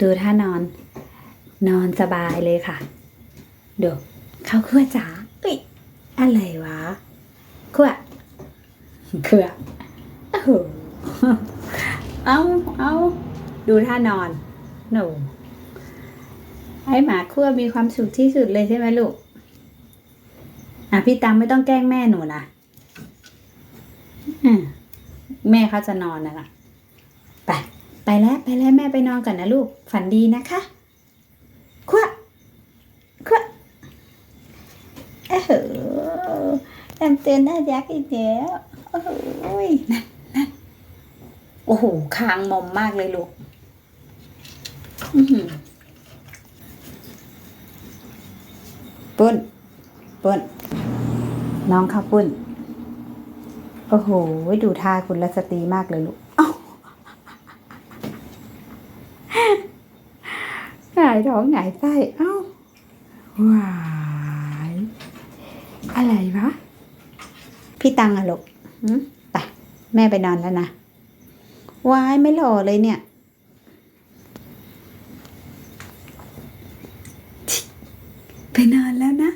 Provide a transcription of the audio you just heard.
ดูท่านอน นอนสบายเลยค่ะดูเข้าครัวจ๋าเอ้ยอะไรวะครัวครัวโอ้โหเอาเอาดูท่านอนหนูให้หมาครัวมีความสุขที่สุดเลยใช่ไหมลูกอะพี่ตังไม่ต้องแกล้งแม่หนูนะแม่เขาจะนอนนะ่ะ ไปแล้วไปแล้วแม่ไปนอนก่อนนะลูก ฝันดีนะคะควักควักเอ้โหทำเตือนน่ารักอีกแล้วโอ้โหนั่นนั่นโอ้โหคางมอมมากเลยลูกปุ้นปุ้นน้องข้าวปุ้น โอ้โหดูท่าคุณรัสตรีมากเลยลูกเอ้าหงายท้องหงายไส้เอ้าว้ายอะไรวะ พี่ตังอะลูกหืมไปแม่ไปนอนแล้วนะว้ายไม่หล่อเลยเนี่ยไปนอนแล้วนะ